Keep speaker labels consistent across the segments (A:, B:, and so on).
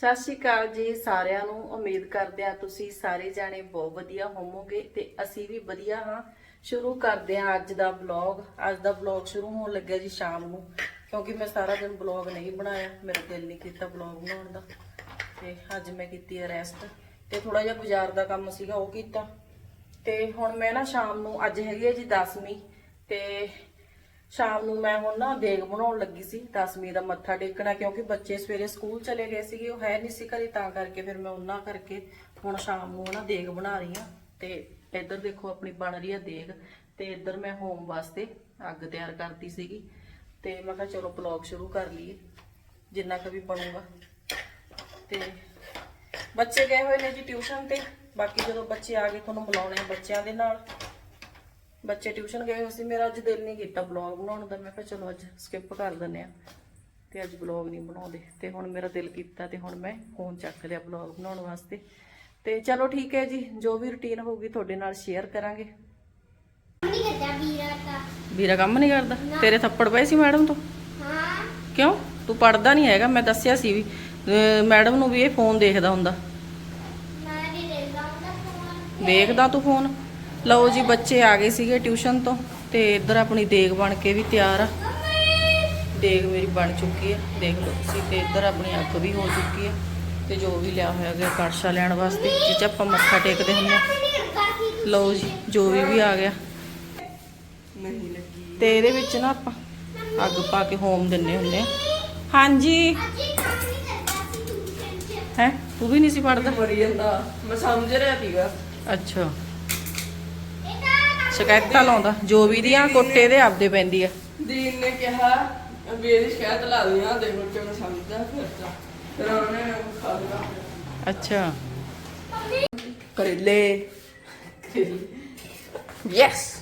A: ਸਤਿ ਸ਼੍ਰੀ ਅਕਾਲ ਜੀ ਸਾਰਿਆਂ ਨੂੰ। ਉਮੀਦ ਕਰਦੇ ਆ ਤੁਸੀਂ ਸਾਰੇ ਜਾਣੇ ਬਹੁਤ ਵਧੀਆ ਹੋਵੋਗੇ ਤੇ ਅਸੀਂ ਵੀ ਵਧੀਆ ਹਾਂ। ਸ਼ੁਰੂ ਕਰਦੇ ਹਾਂ ਅੱਜ ਦਾ ਵਲੌਗ ਅੱਜ ਦਾ ਵਲੌਗ ਸ਼ੁਰੂ ਹੋਣ ਲੱਗਿਆ ਜੀ ਸ਼ਾਮ ਨੂੰ, ਕਿਉਂਕਿ ਮੈਂ ਸਾਰਾ ਦਿਨ ਵਲੌਗ ਨਹੀਂ ਬਣਾਇਆ। ਮੇਰਾ ਦਿਲ ਨਹੀਂ ਕੀਤਾ ਵਲੌਗ ਬਣਾਉਣ ਦਾ। ਤੇ ਅੱਜ ਮੈਂ ਕੀਤੀ ਹੈ ਰੈਸਟ ਤੇ ਥੋੜਾ ਜਿਹਾ ਬਾਜ਼ਾਰ ਦਾ ਕੰਮ ਸੀਗਾ, ਉਹ ਕੀਤਾ। ਤੇ ਹੁਣ ਮੈਂ ਨਾ ਸ਼ਾਮ ਨੂੰ, ਅੱਜ ਹੈਗੀ ਹੈ ਜੀ 10ਵੀਂ ਤੇ ਸ਼ਾਮ ਨੂੰ ਮੈਂ ਹੁਣ ਨਾ ਦੇਗ ਬਣਾਉਣ ਲੱਗੀ ਸੀ, ਦਸਵੀਂ ਦਾ ਮੱਥਾ ਟੇਕਣਾ, ਕਿਉਂਕਿ ਬੱਚੇ ਸਵੇਰੇ ਸਕੂਲ ਚਲੇ ਗਏ ਸੀਗੇ, ਉਹ ਹੈ ਨਹੀਂ ਸੀ ਘਰੇ, ਤਾਂ ਕਰਕੇ ਫਿਰ ਮੈਂ ਉਹਨਾਂ ਕਰਕੇ ਹੁਣ ਸ਼ਾਮ ਨੂੰ ਨਾ ਦੇਗ ਬਣਾ ਰਹੀ ਆ ਤੇ ਇੱਧਰ ਦੇਖੋ ਆਪਣੀ ਬਣ ਰਹੀ ਆ ਦੇਗ, ਤੇ ਇੱਧਰ ਮੈਂ ਹੋਮ ਵਾਸਤੇ ਅੱਗ ਤਿਆਰ ਕਰਤੀ ਸੀਗੀ। ਤੇ ਮੈਂ ਕਿਹਾ ਚਲੋ ਬਲੌਗ ਸ਼ੁਰੂ ਕਰ ਲਈਏ, ਜਿੰਨਾ ਕੁ ਵੀ ਬਣੂਗਾ। ਤੇ ਬੱਚੇ ਗਏ ਹੋਏ ਨੇ ਜੀ ਟਿਊਸ਼ਨ ਤੇ, ਬਾਕੀ ਜਦੋਂ ਬੱਚੇ ਆ ਗਏ, ਤੁਹਾਨੂੰ ਬੁਲਾਉਣੇ ਬੱਚਿਆਂ ਦੇ ਨਾਲ। ਬੱਚੇ ਟਿਊਸ਼ਨ ਗਏ ਹੋਏ ਸੀ ਮੇਰਾ ਅੱਜ ਦਿਲ ਨਹੀਂ ਕੀਤਾ ਬਲੌਗ ਬਣਾਉਣ ਦਾ। ਮੈਂ ਕਿਹਾ ਚਲੋ ਅੱਜ ਸਕਿਪ ਕਰ ਦਿੰਦੇ ਆ ਤੇ ਅੱਜ ਬਲੌਗ ਨਹੀਂ ਬਣਾਉਂਦੇ। ਤੇ ਹੁਣ ਮੇਰਾ ਦਿਲ ਕੀਤਾ ਤੇ ਹੁਣ ਮੈਂ ਫੋਨ ਚੱਕ ਲਿਆ ਬਲੌਗ ਬਣਾਉਣ ਵਾਸਤੇ। ਤੇ ਚਲੋ ਠੀਕ ਹੈ ਜੀ ਜੋ ਵੀ ਰੁਟੀਨ ਹੋਊਗੀ ਤੁਹਾਡੇ ਨਾਲ ਸ਼ੇਅਰ ਕਰਾਂਗੇ।
B: ਨਹੀਂ ਕਰਦਾ ਵੀਰਾ ਤਾਂ।
A: ਵੀਰਾ ਕੰਮ ਨਹੀਂ ਕਰਦਾ? ਤੇਰੇ ਥੱਪੜ ਪਏ ਸੀ ਮੈਡਮ ਤੋਂ?
B: ਹਾਂ।
A: ਕਿਉਂ? ਤੂੰ ਪੜਦਾ ਨਹੀਂ ਹੈਗਾ ਮੈਂ ਦੱਸਿਆ ਸੀ ਵੀ ਮੈਡਮ ਨੂੰ ਵੀ ਇਹ ਫੋਨ ਦੇਖਦਾ ਹੁੰਦਾ।
B: ਮੈਂ ਨਹੀਂ ਲੈਂਦਾ ਹੁੰਦਾ ਫੋਨ
A: ਵੇਖਦਾ ਤੂੰ ਫੋਨ ਲਓ ਜੀ ਬੱਚੇ ਆ ਗਏ ਸੀਗੇ ਟਿਊਸ਼ਨ ਤੋਂ ਤੇ ਇੱਧਰ ਆਪਣੀ ਦੇਗ ਬਣ ਕੇ ਵੀ ਤਿਆਰ ਆ। ਦੇਗ ਮੇਰੀ ਬਣ ਚੁੱਕੀ ਹੈ ਦੇਖ ਲਓ ਤੁਸੀਂ ਤੇ ਇੱਧਰ ਆਪਣੀ ਅੱਗ ਵੀ ਹੋ ਚੁੱਕੀ ਹੈ ਤੇ ਜੋ ਵੀ ਲਿਆ ਹੋਇਆ ਗਿਆ ਕੜਛਾ ਲੈਣ ਵਾਸਤੇ ਜਿਹ 'ਚ ਆਪਾਂ ਮੱਥਾ ਟੇਕਦੇ ਹੁੰਦੇ ਲਓ ਜੀ ਜੋ ਵੀ ਵੀ ਆ ਗਿਆ।
C: ਨਹੀਂ ਲੱਗੀ
A: ਤੇ ਇਹਦੇ ਵਿੱਚ ਨਾ ਆਪਾਂ ਅੱਗ ਪਾ ਕੇ ਹੋਮ ਦਿੰਨੇ ਹੁੰਦੇ ਆ। ਹਾਂਜੀ।
B: ਹੀ?
A: ਤੂੰ ਵੀ ਨਹੀਂ ਸੀ ਪੜਦਾ
C: ਮਰੀ ਜਾਂਦਾ ਮੈਂ ਸਮਝ ਰਿਹਾ ਸੀਗਾ।
A: ਅੱਛਾ। ਸ਼ਿਕਾਇਤਾਂ ਲਾਉਂਦਾ ਜੋ ਵੀ ਦੀਆਂ ਕੋਟੇ ਦੇ ਆਪਦੇ ਪੈਂਦੀ ਆ।
C: ਦੀਨ ਨੇ ਕਿਹਾ ਵੀ ਇਹਦੀ ਸ਼ਿਕਾਇਤ ਲਾ ਦਿਆਂ ਦੇਖੋ ਕਿ ਮੈਂ ਸਮਝਦਾ ਫਿਰ ਤਾਂ। ਫਿਰ ਉਹਨੇ ਖਾ ਲਿਆ।
A: ਅੱਛਾ।
C: ਕਰੇਲੇ। ਯੈਸ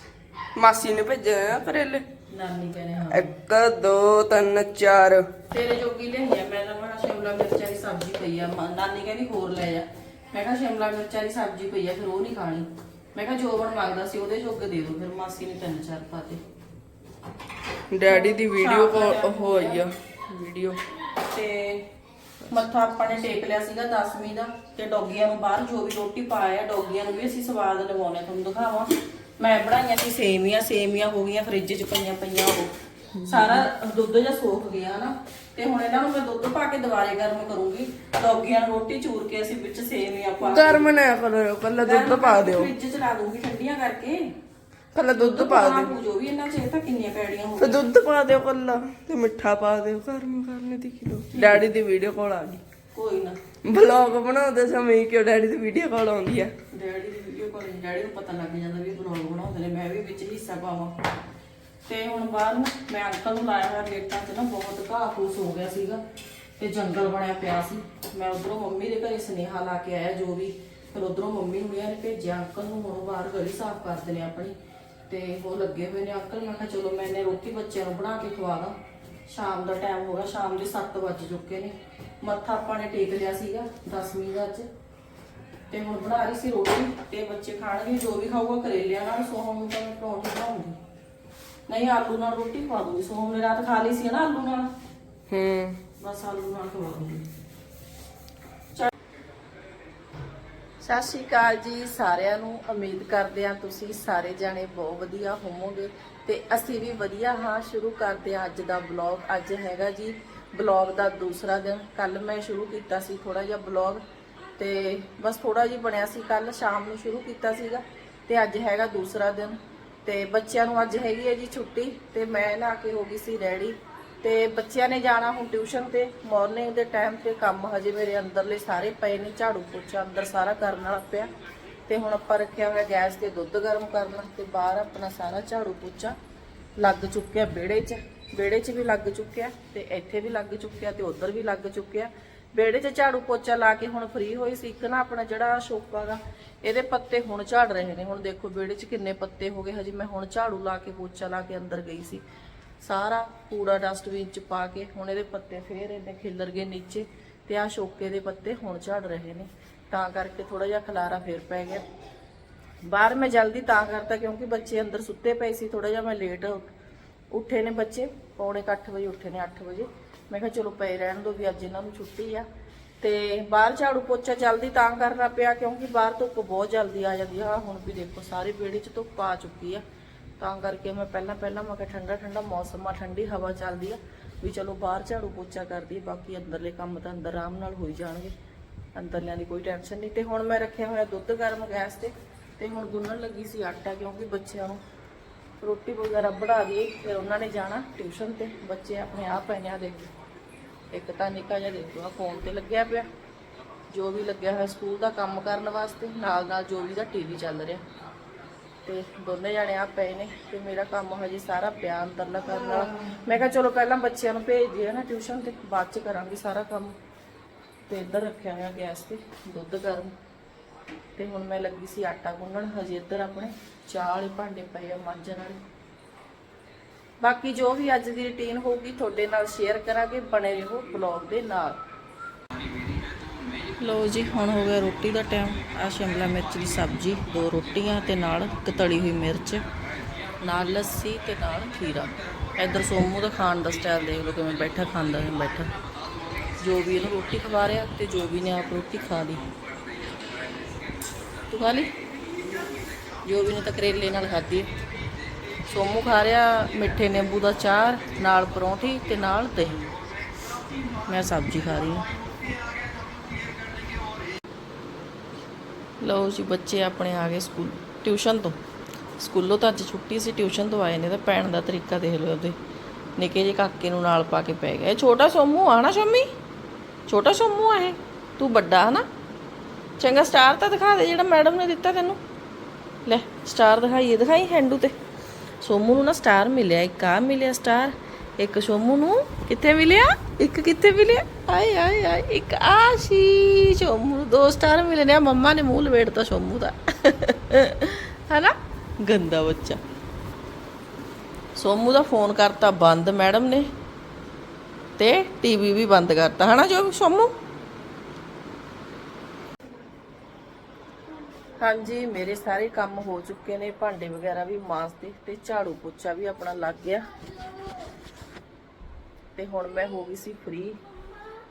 C: ਮਾਸੀ ਨੇ ਭੇਜਿਆ ਆ ਕਰੇਲੇ।
A: ਨਾਨੀ ਕਹਿੰਦੇ ਹਾਂ।
C: 1 2 3 4
A: ਤੇਰੇ ਜੋਗੀ ਲਿਆਈ ਆ ਮੈਂ ਤਾਂ ਮਹਾ ਸ਼ਿਮਲਾ ਮਿਰਚਾਂ ਦੀ ਸਬਜ਼ੀ ਪਈ ਆ। ਮ- ਨਾਨੀ ਕਹਿੰਦੀ ਹੋਰ ਲੈ ਜਾ ਮੈਂ ਕਿਹਾ ਸ਼ਿਮਲਾ ਮਿਰਚਾਂ ਦੀ ਸਬਜ਼ੀ ਪਈ ਆ ਫਿਰ ਉਹ ਨਹੀਂ ਖਾਣੀ। ਮੈਂ ਕਿਹਾ ਜੋਬਨ ਮੰਗਦਾ ਸੀ ਉਹਦੇ ਜੋਗੇ ਦੇ ਦਿਓ ਫਿਰ ਮਾਸੀ ਨੇ ਤਿੰਨ ਚਾਰ ਪਾਤੇ
C: ਡੈਡੀ ਦੀ ਵੀਡੀਓ ਹੋਈ ਆ ਵੀਡੀਓ।
A: ਤੇ ਮੱਥਾ ਆਪਾਂ ਨੇ ਟੇਕ ਲਿਆ ਸੀਗਾ 10ਵੀਂ ਦਾ ਤੇ ਡੋਗੀਆਂ ਨੂੰ ਬਾਹਰ ਜੋ ਵੀ ਰੋਟੀ ਪਾਇਆ ਡੋਗੀਆਂ ਨੂੰ ਵੀ ਅਸੀਂ ਸਵਾਦ ਲਵਾਉਣੇ ਤੁਹਾਨੂੰ ਦਿਖਾਵਾਂ। ਮੈਂ ਬਣਾਈਆਂ ਸੀ ਸੇਮੀਆਂ ਸੇਮੀਆਂ ਹੋ ਗਈਆਂ ਫ੍ਰਿਜ 'ਚ ਪਈਆਂ ਪਈਆਂ ਉਹ। ਸਾਰਾ ਦੁੱਧ ਜਿਹਾ ਸੋਖ ਗਿਆ ਨਾ ਤੇ ਹੁਣ ਇਹਨਾਂ ਨੂੰ ਮੈਂ ਦੁੱਧ ਪਾ ਕੇ ਦੁਬਾਰੇ ਗਰਮ ਕਰੂੰਗੀ। ਡੋਗੀਆਂ ਨੂੰ ਰੋਟੀ ਚੂਰ ਕੇ ਅਸੀਂ ਵਿੱਚ ਸੇਮੀਆਂ ਪਾ
C: ਗਰਮ ਨਾ ਕਰੋ ਕੱਲਾ ਦੁੱਧ ਪਾ ਦਿਓ।
A: ਫ੍ਰਿਜ 'ਚ ਲਾ ਦੂੰਗੀ ਠੰਡੀਆਂ ਕਰਕੇ।
C: ਕੱਲਾ ਦੁੱਧ ਪਾ ਦਿਓ।
A: ਜੋ ਵੀ ਇਹਨਾਂ 'ਚ ਤਾਂ ਕਿੰਨੀਆਂ ਪੈੜੀਆਂ ਹੋ
C: ਤੇ ਦੁੱਧ ਪਾ ਦਿਓ ਕੱਲਾ ਤੇ ਮਿੱਠਾ ਪਾ ਦਿਓ। ਗਰਮ ਕਰਨੇ ਦੀ ਕਿਲੋ ਡੈਡੀ ਦੀ ਵੀਡੀਓ ਕਾਲ ਆ ਗਈ।
A: ਕੋਈ ਨਾ।
C: ਵਲੌਗ ਬਣਾਉਂਦੇ ਸਮੇਂ ਕਿਉਂ ਡੈਡੀ ਦੀ ਵੀਡੀਓ ਕਾਲ ਆਉਂਦੀ ਆ?
A: ਡੈਡੀ ਦੀ ਵੀਡੀਓ ਕਾਲ ਡੈਡੀ ਨੂੰ ਪਤਾ ਲੱਗ ਜਾਂਦਾ ਵੀ ਬਲੌਗ ਬਣਾਉਂਦੇ ਨੇ। ਮੈਂ ਵੀ ਵਿੱਚ ਹਿੱਸਾ ਪਾਵਾਂ। ਤੇ ਹੁਣ ਬਾਹਰ ਨਾ ਮੈਂ ਅੰਕਲ ਨੂੰ ਲਾਇਆ ਹੋਇਆ ਗੇਟਾਂ 'ਚ ਨਾ, ਬਹੁਤ ਘਾਹ ਫੂਸ ਹੋ ਗਿਆ ਸੀਗਾ ਤੇ ਜੰਗਲ ਬਣਿਆ ਪਿਆ ਸੀ। ਮੈਂ ਉਧਰੋਂ ਮੰਮੀ ਦੇ ਘਰੇ ਸੁਨੇਹਾ ਲਾ ਕੇ ਆਇਆ, ਜੋ ਵੀ ਫਿਰ ਉਧਰੋਂ ਮੰਮੀ ਨੂੰ ਨੇ ਭੇਜਿਆ, ਅੰਕਲ ਨੂੰ ਹੁਣ ਉਹ ਬਾਹਰ ਗਲੀ ਸਾਫ਼ ਕਰਦੇ ਨੇ ਆਪਣੀ। ਤੇ ਉਹ ਲੱਗੇ ਹੋਏ ਨੇ ਅੰਕਲ, ਮੈਂ ਕਿਹਾ ਚਲੋ ਮੈਂ ਇਹਨੇ ਰੋਟੀ ਬੱਚਿਆਂ ਨੂੰ ਬਣਾ ਕੇ ਖਵਾ ਦਾਂ। ਸ਼ਾਮ ਦਾ ਟਾਈਮ ਹੋ ਗਿਆ, ਸ਼ਾਮ ਦੇ 7 ਵੱਜ ਚੁੱਕੇ ਨੇ। ਮੱਥਾ ਆਪਾਂ ਨੇ ਟੇਕ ਲਿਆ ਸੀਗਾ 10ਵੀਂ ਦਾ ਅੱਜ। ਤੇ ਹੁਣ ਬਣਾ ਰਹੀ ਸੀ ਰੋਟੀ, ਤੇ ਬੱਚੇ ਖਾਣਗੇ, ਜੋ ਵੀ ਖਾਊਗਾ ਕਰੇਲਿਆਂ ਨਾਲ ਸੋਹਮ ਨੂੰ ਤਾਂ ਮੈਂ ਪਰੌਂਠੇ ਬਣਾਉਂਗੀ। ਨਹੀਂ ਆਲੂ ਨਾਲ ਰੋਟੀ ਖਵਾ ਦੂੰਗੀ। ਸੋਹਮ ਨੇ ਰਾਤ ਖਾ ਲਈ ਸੀ ਨਾ ਆਲੂ ਨਾਲ।
C: ਹੂੰ।
A: ਬਸ ਆਲੂ ਨਾਲ ਖਵਾ ਦੂੰਗੀ। ਸਤਿ ਸ਼੍ਰੀ ਅਕਾਲ ਜੀ ਸਾਰਿਆਂ ਨੂੰ। ਉਮੀਦ ਕਰਦੇ ਹਾਂ ਤੁਸੀਂ ਸਾਰੇ ਜਾਣੇ ਬਹੁਤ ਵਧੀਆ ਹੋਵੋਗੇ ਤੇ ਅਸੀਂ ਵੀ ਵਧੀਆ ਹਾਂ। ਸ਼ੁਰੂ ਕਰਦੇ ਹਾਂ ਅੱਜ ਦਾ ਬਲੌਗ ਅੱਜ ਹੈਗਾ ਜੀ ਬਲੌਗ ਦਾ ਦੂਸਰਾ ਦਿਨ। ਕੱਲ ਮੈਂ ਸ਼ੁਰੂ ਕੀਤਾ ਸੀ ਥੋੜਾ ਜਿਹਾ ਬਲੌਗ ਤੇ ਬਸ ਥੋੜਾ ਜਿਹਾ ਬਣਿਆ ਸੀ। ਕੱਲ ਸ਼ਾਮ ਨੂੰ ਸ਼ੁਰੂ ਕੀਤਾ ਸੀਗਾ ਤੇ ਅੱਜ ਹੈਗਾ ਦੂਸਰਾ ਦਿਨ। ਤੇ ਬੱਚਿਆਂ ਨੂੰ ਅੱਜ ਹੈਗੀ ਹੈ ਜੀ ਛੁੱਟੀ ਤੇ ਮੈਂ ਨਹਾ ਕੇ ਹੋ ਗਈ ਸੀ ਰੈਡੀ। ਤੇ ਬੱਚਿਆਂ ਨੇ ਜਾਣਾ ਹੁਣ ਟਿਊਸ਼ਨ ਤੇ ਮਾਰਨਿੰਗ ਦੇ ਟਾਈਮ ਤੇ ਕੰਮ ਹਜੇ ਮੇਰੇ ਅੰਦਰਲੇ ਸਾਰੇ ਪਏ ਨੇ, ਝਾੜੂ ਪੋਚਾ ਅੰਦਰ ਸਾਰਾ ਕਰਨ ਵਾਲਾ ਪਿਆ। ਤੇ ਹੁਣ ਆਪਾਂ ਰੱਖਿਆ ਹੋਇਆ ਗੈਸ ਤੇ ਦੁੱਧ ਗਰਮ ਕਰਨਾ ਤੇ ਬਾਹਰ ਆਪਣਾ ਸਾਰਾ ਝਾੜੂ ਪੋਚਾ ਲੱਗ ਚੁੱਕਿਆ ਵਿਹੜੇ 'ਚ। ਵਿਹੜੇ 'ਚ ਵੀ ਲੱਗ ਚੁੱਕਿਆ ਤੇ ਇੱਥੇ ਵੀ ਲੱਗ ਚੁੱਕਿਆ ਤੇ ਉੱਧਰ ਵੀ ਲੱਗ ਚੁੱਕਿਆ। ਵਿਹੜੇ 'ਚ ਝਾੜੂ ਪੋਚਾ ਲਾ ਕੇ ਹੁਣ ਫ੍ਰੀ ਹੋਈ ਸੀ। ਇੱਕ ਨਾ ਆਪਣਾ ਜਿਹੜਾ ਸ਼ੋਪਾ ਗਾ, ਇਹਦੇ ਪੱਤੇ ਹੁਣ ਝੜ ਰਹੇ ਨੇ। ਹੁਣ ਦੇਖੋ ਵਿਹੜੇ 'ਚ ਕਿੰਨੇ ਪੱਤੇ ਹੋ ਗਏ। ਹਜੇ ਮੈਂ ਹੁਣ ਝਾੜੂ ਲਾ ਕੇ ਪੋਚਾ ਲਾ ਕੇ ਅੰਦਰ ਗਈ ਸੀ। ਸਾਰਾ ਕੂੜਾ ਡਸਟਬਿਨ 'ਚ ਪਾ ਕੇ ਹੁਣ ਇਹਦੇ ਪੱਤੇ ਫੇਰ ਇਹਨੇ ਖਿਲਰ ਗਏ ਨੀਚੇ ਤੇ ਆ ਸ਼ੋਕੇ ਦੇ ਪੱਤੇ ਹੁਣ ਝੜ ਰਹੇ ਨੇ। ਤਾਂ ਕਰਕੇ ਥੋੜਾ ਜਿਹਾ ਖਲਾਰਾ ਫੇਰ ਪੈ ਗਿਆ। ਬਾਹਰ ਮੈਂ ਜਲਦੀ ਤਾਂ ਕਰਤਾ ਕਿਉਂਕਿ ਬੱਚੇ ਅੰਦਰ ਸੁੱਤੇ ਪਏ ਸੀ। ਥੋੜਾ ਜਿਹਾ ਮੈਂ ਲੇਟ ਉੱਠੇ ਨੇ ਬੱਚੇ, ਪੌਣੇ ਕੁ ਅੱਠ ਵਜੇ ਉੱਠੇ ਨੇ 8 ਵਜੇ। ਮੈਂ ਕਿਹਾ ਚਲੋ ਪਏ ਰਹਿਣ ਦੋ ਵੀ ਅੱਜ ਇਹਨਾਂ ਨੂੰ ਛੁੱਟੀ ਆ। ਤੇ ਬਾਹਰ ਝਾੜੂ ਪੋਚਾ ਜਲਦੀ ਤਾਂ ਕਰਨਾ ਪਿਆ ਕਿਉਂਕਿ ਬਾਹਰ ਧੁੱਪ ਬਹੁਤ ਜਲਦੀ ਆ ਜਾਂਦੀ ਆ। ਹੁਣ ਵੀ ਦੇਖੋ ਸਾਰੇ ਵਿਹੜੇ 'ਚ ਧੁੱਪ ਆ ਚੁੱਕੀ ਆ। ਤਾਂ ਕਰਕੇ ਮੈਂ ਪਹਿਲਾਂ ਪਹਿਲਾਂ ਮੈਂ ਕਿਹਾ ਠੰਡਾ ਠੰਡਾ ਮੌਸਮ ਆ, ਠੰਡੀ ਹਵਾ ਚੱਲਦੀ ਆ ਵੀ ਚਲੋ ਬਾਹਰ ਝਾੜੂ ਪੋਚਾ ਕਰਦੀ, ਬਾਕੀ ਅੰਦਰਲੇ ਕੰਮ ਤਾਂ ਅੰਦਰ ਆਰਾਮ ਨਾਲ ਹੋਈ ਜਾਣਗੇ। ਅੰਦਰਲਿਆਂ ਦੀ ਕੋਈ ਟੈਨਸ਼ਨ ਨਹੀਂ। ਤੇ ਹੁਣ ਮੈਂ ਰੱਖਿਆ ਹੋਇਆ ਦੁੱਧ ਗਰਮ ਗੈਸ ਤੇ ਤੇ ਹੁਣ ਗੁੰਨਣ ਲੱਗੀ ਸੀ ਆਟਾ ਕਿਉਂਕਿ ਬੱਚਿਆਂ ਨੂੰ ਰੋਟੀ ਵਗੈਰਾ ਬਣਾ ਦੀ ਫਿਰ ਉਹਨਾਂ ਨੇ ਜਾਣਾ ਟਿਊਸ਼ਨ ਤੇ। ਬੱਚੇ ਆਪਣੇ ਆਪ ਪਏ ਆ ਦੇਖੋ। ਇੱਕ ਤਾਂ ਨਿੱਕਾ ਜਿਹਾ ਦੇਖੋ ਆ ਫੋਨ ਤੇ ਲੱਗਿਆ ਪਿਆ। ਜੋ ਵੀ ਲੱਗਿਆ ਹੋਇਆ ਸਕੂਲ ਦਾ ਕੰਮ ਕਰਨ ਵਾਸਤੇ, ਨਾਲ ਨਾਲ ਜੋ ਵੀ ਦਾ ਟੀਵੀ ਚੱਲ ਰਿਹਾ। ਤੇ ਦੋਨੇ ਜਾਣੇ ਆ ਪਏ ਨੇ, ਤੇ ਮੇਰਾ ਕੰਮ ਹਜੇ ਸਾਰਾ ਪਿਆ ਅੰਦਰਲਾ ਕਰਨ ਵਾਲਾ। ਮੈਂ ਕਿਹਾ, ਚਲੋ ਪਹਿਲਾਂ ਬੱਚਿਆਂ ਨੂੰ ਭੇਜ ਦਈਏ ਨਾ ਟਿਊਸ਼ਨ ਤੇ, ਬਾਅਦ ਚ ਕਰਾਂਗੇ ਸਾਰਾ ਕੰਮ। ਤੇ ਇੱਧਰ ਰੱਖਿਆ ਹੋਇਆ ਗੈਸ ਤੇ, ਦੁੱਧ ਗਰਮ। ਤੇ ਹੁਣ ਮੈਂ ਲੱਗੀ ਸੀ ਆਟਾ ਗੁੰਨਣ, ਹਜੇ ਇੱਧਰ ਆਪਣੇ ਚਾਹ ਵਾਲੇ ਭਾਂਡੇ ਪਏ ਆ ਮਾਂਜਣ ਵਾਲੇ। ਬਾਕੀ ਜੋ ਵੀ ਅੱਜ ਦੀ ਰੁਟੀਨ ਹੋਊਗੀ ਤੁਹਾਡੇ ਨਾਲ ਸ਼ੇਅਰ ਕਰਾਂਗੇ ਬਣੇ ਰਹੋ ਬਲੌਗ ਦੇ ਨਾਲ। ਲੋ ਜੀ, ਹੁਣ ਹੋ ਗਿਆ ਰੋਟੀ ਦਾ ਟਾਈਮ ਆ ਸ਼ਿਮਲਾ ਮਿਰਚ ਦੀ ਸਬਜ਼ੀ, ਦੋ ਰੋਟੀਆਂ ਤੇ ਨਾਲ ਇੱਕ ਤਲੀ ਹੋਈ ਮਿਰਚ, ਨਾਲ ਲੱਸੀ ਤੇ ਨਾਲ ਖੀਰਾ। ਇੱਧਰ ਸੋਮੂ ਦਾ ਖਾਣ ਦਾ ਸਟਾਈਲ ਦੇਖ ਲਓ ਕਿਵੇਂ ਬੈਠਾ, ਖਾਂਦਾ ਹੈ ਬੈਠਾ। ਜੋ ਵੀ ਇਹਨੂੰ ਰੋਟੀ ਖਵਾ ਰਿਹਾ ਤੇ ਜੋ ਵੀ ਨੇ ਆਪ ਰੋਟੀ ਖਾ ਲਈ। ਤੂੰ ਖਾ ਲਈ? ਜੋ ਵੀ ਨੇ ਤਾਂ ਕਰੇਲੇ ਨਾਲ ਖਾਧੀ ਸੋਮੂ ਖਾ ਰਿਹਾ, ਮਿੱਠੇ ਨਿੰਬੂ ਦਾ ਚਾਰ ਨਾਲ ਪਰੌਂਠੀ ਤੇ ਨਾਲ ਦਹੀਂ। ਮੈਂ ਸਬਜ਼ੀ ਖਾ ਰਹੀ ਹਾਂ। ਲਓ ਜੀ, ਬੱਚੇ ਆਪਣੇ ਆ ਗਏ ਸਕੂਲ, ਟਿਊਸ਼ਨ ਤੋਂ। ਸਕੂਲੋਂ ਤਾਂ ਅੱਜ ਛੁੱਟੀ ਸੀ, ਟਿਊਸ਼ਨ ਤੋਂ ਆਏ ਨੇ ਤਾਂ ਪੈਣ ਦਾ ਤਰੀਕਾ ਦੇਖ ਲਓ ਉਹਦੇ। ਨਿੱਕੇ ਜਿਹੇ ਕਾਕੇ ਨੂੰ ਨਾਲ ਪਾ ਕੇ ਪੈ ਗਿਆ। ਇਹ ਛੋਟਾ ਸੋਮੂ ਆ ਨਾ ਸ਼ੰਮੀ? ਛੋਟਾ ਸੋਮੂ ਆ ਇਹ? ਤੂੰ ਵੱਡਾ ਹਨਾ? ਚੰਗਾ ਸਟਾਰ ਤਾਂ ਦਿਖਾ ਦੇ ਜਿਹੜਾ ਮੈਡਮ ਨੇ ਦਿੱਤਾ ਤੈਨੂੰ। ਲੈ ਸਟਾਰ ਦਿਖਾਈਏ, ਦਿਖਾਈ ਹੈਂਡੂ ਤੇ। ਸੋਮੂ ਨੂੰ ਨਾ ਸਟਾਰ ਮਿਲਿਆ, ਇੱਕ ਆ ਮਿਲਿਆ ਸਟਾਰ ਇੱਕ ਸੋਮੂ ਨੂੰ ਕਿੱਥੇ ਮਿਲਿਆ? ਇੱਕ ਕਿੱਥੇ ਮਿਲਿਆ? ਆਏ ਆਏ ਆਏ, ਇੱਕ ਆ ਸੋਮੂ ਨੂੰ ਦੋ ਸਟਾਰ ਮਿਲੇ ਨੇ ਮੰਮਾ ਨੇ ਮੂੰਹ ਲਵੇੜਤਾ ਸੋਮੂ ਦਾ। ਹੈਨਾ? ਗੰਦਾ ਬੱਚਾ। ਸੋਮੂ ਦਾ ਫੋਨ ਕਰਤਾ ਬੰਦ ਮੈਡਮ ਨੇ, ਤੇ ਟੀਵੀ ਵੀ ਬੰਦ ਕਰਤਾ। ਹਨਾ ਜੋ ਸੋਮੂ? ਹਾਂਜੀ, ਮੇਰੇ ਸਾਰੇ ਕੰਮ ਹੋ ਚੁੱਕੇ ਨੇ, ਭਾਂਡੇ ਵਗੈਰਾ ਵੀ ਮਾਂਜਦੇ ਤੇ ਝਾੜੂ ਪੋਚਾ ਵੀ ਆਪਣਾ ਲੱਗ ਗਿਆ। ਤੇ ਹੁਣ ਮੈਂ ਹੋ ਗਈ ਸੀ ਫ੍ਰੀ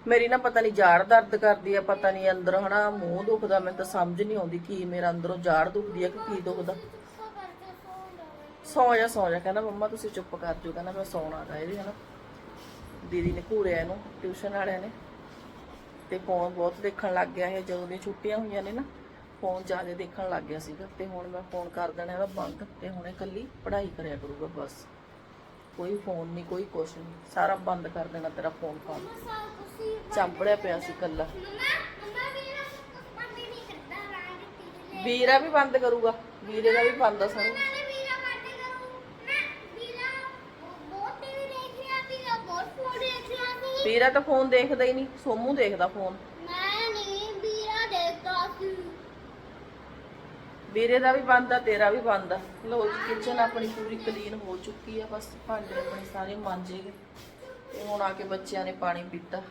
A: ਮੇਰੀ ਨਾ ਪਤਾ ਨਹੀਂ ਜਾੜ ਦਰਦ ਕਰਦੀ ਆ, ਪਤਾ ਨਹੀਂ ਅੰਦਰ ਹਨਾ ਮੂੰਹ ਦੁਖਦਾ, ਮੈਨੂੰ ਤਾਂ ਸਮਝ ਨਹੀਂ ਆਉਂਦੀ ਕੀ ਮੇਰਾ ਅੰਦਰੋਂ ਜਾੜ ਦੁਖਦੀ ਆ ਕਿ ਕੀ ਦੁਖਦਾ। ਸੌ ਜਾ ਸੌ ਜਾ, ਕਹਿੰਦਾ ਮੰਮਾ ਤੁਸੀਂ ਚੁੱਪ ਕਰ ਜਾਓ, ਕਹਿੰਦਾ ਮੈਂ ਸੌਣਾ ਗਾ ਇਹਦੇ, ਹਨਾ। ਦੀਦੀ ਨੇ ਘੂਰਿਆ ਇਹਨੂੰ, ਟਿਊਸ਼ਨ ਵਾਲਿਆਂ ਨੇ। ਤੇ ਫੋਨ ਬਹੁਤ ਦੇਖਣ ਲੱਗ ਗਿਆ ਇਹ, ਜਦੋਂ ਦੀਆਂ ਛੁੱਟੀਆਂ ਹੋਈਆਂ ਨੇ ਨਾ। ਫੋਨ ਜ਼ਿਆਦਾ ਦੇਖਣ ਲੱਗ ਗਿਆ ਸੀਗਾ ਤੇ ਹੁਣ ਮੈਂ ਫੋਨ ਕਰ ਦੇਣਾ ਇਹਦਾ ਬੰਦ ਤੇ ਹੁਣ ਇਕੱਲੀ ਪੜ੍ਹਾਈ ਕਰਿਆ ਕਰੂਗਾ ਬਸ। ਕੋਈ ਫੋਨ ਨਹੀਂ ਕੋਈ ਕੁਛ ਨਹੀਂ ਸਾਰਾ ਬੰਦ ਕਰ ਦੇਣਾ ਤੇਰਾ ਫੋਨ ਫਾਨ ਚਾਂਪੜਿਆ ਪਿਆ ਸੀ ਕੱਲਾ ਵੀਰਾ ਵੀ ਬੰਦ ਕਰੂਗਾ। ਵੀਰੇ ਦਾ ਵੀ ਬੰਦ ਆ ਸਾਰਾ। ਵੀਰਾ ਤਾਂ ਫੋਨ ਦੇਖਦਾ ਹੀ ਨਹੀਂ ਸੋਮੂ ਦੇਖਦਾ ਫੋਨ। ਵੀਰੇ ਦਾ ਵੀ ਬੰਦ ਆ, ਤੇਰਾ ਵੀ ਬੰਦ ਆ। ਲੋ ਜੀ ਕਿਚਨ ਆਪਣੀ ਪੂਰੀ ਕਲੀਨ ਹੋ ਚੁੱਕੀ ਆ, ਬਸ ਭਾਂਡੇ ਆਪਣੇ ਸਾਰੇ ਮਾਂਜੇ ਗਏ। ਤੇ ਹੁਣ ਆ ਕੇ ਬੱਚਿਆਂ ਨੇ ਪਾਣੀ ਪੀਤਾ।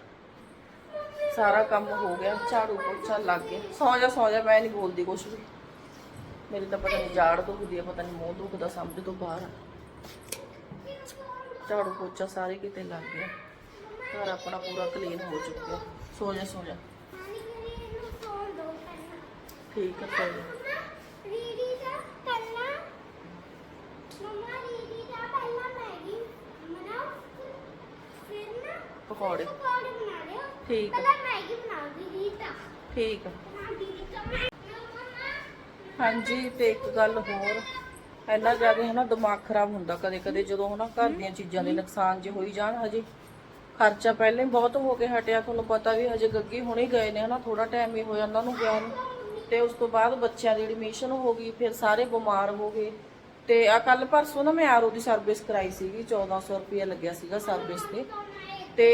A: ਸਾਰਾ ਕੰਮ ਹੋ ਗਿਆ, ਝਾੜੂ ਪੋਚਾ ਲੱਗ ਗਿਆ। ਸੌ ਜਾ ਸੌ ਜਾ, ਮੈਂ ਨਹੀਂ ਬੋਲਦੀ ਕੁਛ ਵੀ। ਮੇਰੀ ਤਾਂ ਪਤਾ ਨਹੀਂ ਜਾੜ ਦੁਖਦੀ ਆ, ਪਤਾ ਨਹੀਂ ਮੂੰਹ ਦੁਖਦਾ, ਸਮਝ ਤੋਂ ਬਾਹਰ ਆ। ਝਾੜੂ ਪੋਚਾ ਸਾਰੇ ਕਿਤੇ ਲੱਗ ਗਿਆ। ਘਰ ਆਪਣਾ ਪੂਰਾ ਕਲੀਨ ਹੋ ਚੁੱਕਿਆ। ਸੌ ਜਾ ਸੌ ਜਾ। ਠੀਕ ਹੈ ਸੌ ਜਾ
B: ਰੀਡੀ ਦਾ ਪਹਿਲਾਂ ਮਮਾ ਰੀਡੀ ਦਾ ਪਹਿਲਾਂ ਮੈਗੀ ਬਣਾਓ। ਫਿਰ ਨਾ
A: ਪਕੌੜੇ।
B: ਪਕੌੜੇ ਬਣਾ ਲਿਓ।
A: ਠੀਕ ਹੈ
B: ਪਹਿਲਾਂ ਮੈਗੀ ਬਣਾਉਗੀ ਰੀਤਾ
A: ਠੀਕ ਹੈ
B: ਬਣਾ ਰੀਡੀ ਦਾ ਮੈਂ ਮਮਾ।
A: ਹਾਂਜੀ ਤੇ ਇੱਕ ਗੱਲ ਹੋਰ। ਇੰਨਾ ਜ਼ਿਆਦਾ ਹੈ ਨਾ ਦਿਮਾਗ ਖਰਾਬ ਹੁੰਦਾ ਕਦੇ ਕਦੇ ਜਦੋਂ ਹਨਾ ਘਰ ਦੀਆਂ ਚੀਜ਼ਾਂ ਦੇ ਨੁਕਸਾਨ ਜੇ ਹੋਈ ਜਾਣ ਹਜੇ। ਖਰਚਾ ਪਹਿਲੇ ਹੀ ਬਹੁਤ ਹੋ ਕੇ ਹਟਿਆ ਤੁਹਾਨੂੰ ਪਤਾ ਵੀ ਹਜੇ ਗੱਗੀ ਹੁਣੇ ਗਏ ਨੇ ਹਨਾ ਥੋੜਾ ਟਾਈਮ ਹੀ ਹੋਇਆ ਉਹਨਾਂ ਨੂੰ ਗਿਆ ਨੂੰ। ਤੇ ਉਸ ਤੋਂ ਬਾਅਦ ਬੱਚਿਆਂ ਦੀ ਐਡਮਿਸ਼ਨ ਹੋ ਗਈ, ਫਿਰ ਸਾਰੇ ਬਿਮਾਰ ਹੋ ਗਏ। ਤੇ ਆ ਕੱਲ ਪਰਸੋਂ ਨਾ ਮੈਂ ਆਰਓ ਦੀ ਸਰਵਿਸ ਕਰਾਈ ਸੀਗੀ 1400 ਰੁਪਏ ਲੱਗਿਆ ਸੀਗਾ ਸਰਵਿਸ ਤੇ। ਤੇ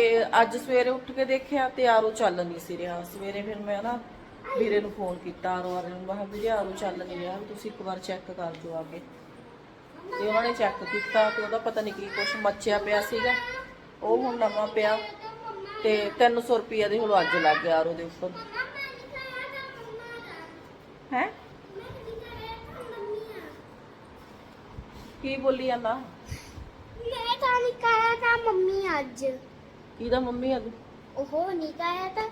A: ਅੱਜ ਸਵੇਰੇ ਉੱਠ ਕੇ ਦੇਖਿਆ ਤੇ ਆਰਓ ਚੱਲ ਨਹੀਂ ਸੀ ਰਿਹਾ। ਸਵੇਰੇ ਫਿਰ ਮੈਂ ਨਾ ਵੀਰੇ ਨੂੰ ਫੋਨ ਕੀਤਾ, ਆਰਓ ਵਾਲੇ ਨੂੰ ਮੈਂ ਕਿਹਾ, ਵੀਰੇ, ਆਰਓ ਚੱਲ ਨਹੀਂ ਰਿਹਾ। ਤੁਸੀਂ ਇੱਕ ਵਾਰ ਚੈੱਕ ਕਰ ਦਿਓ ਆ ਕੇ। ਤੇ ਉਹਨਾਂ ਨੇ ਚੈੱਕ ਕੀਤਾ ਤੇ ਉਹਦਾ ਪਤਾ ਨਹੀਂ ਕੀ ਕੁਛ ਮੱਚਿਆ ਪਿਆ ਸੀਗਾ। ਉਹ ਹੁਣ ਨਵਾਂ ਪਿਆ ਤੇ 300 ਰੁਪਏ ਦੇ ਹੁਣ ਅੱਜ ਲੱਗ ਗਿਆ ਆਰਓ ਦੇ ਉੱਪਰ। ਹੈ? ਕੀ ਬੋਲੀ ਜਾਂਦਾ?
B: ਮੈਂ ਤਾਂ ਨਹੀਂ ਕਹਾਇਆ ਤਾਂ ਮੰਮੀ ਅੱਜ।
A: ਕਿਹਦਾ ਮੰਮੀ ਅੱਜ?
B: ਉਹ ਨਹੀਂ ਕਹਾਇਆ ਤਾਂ।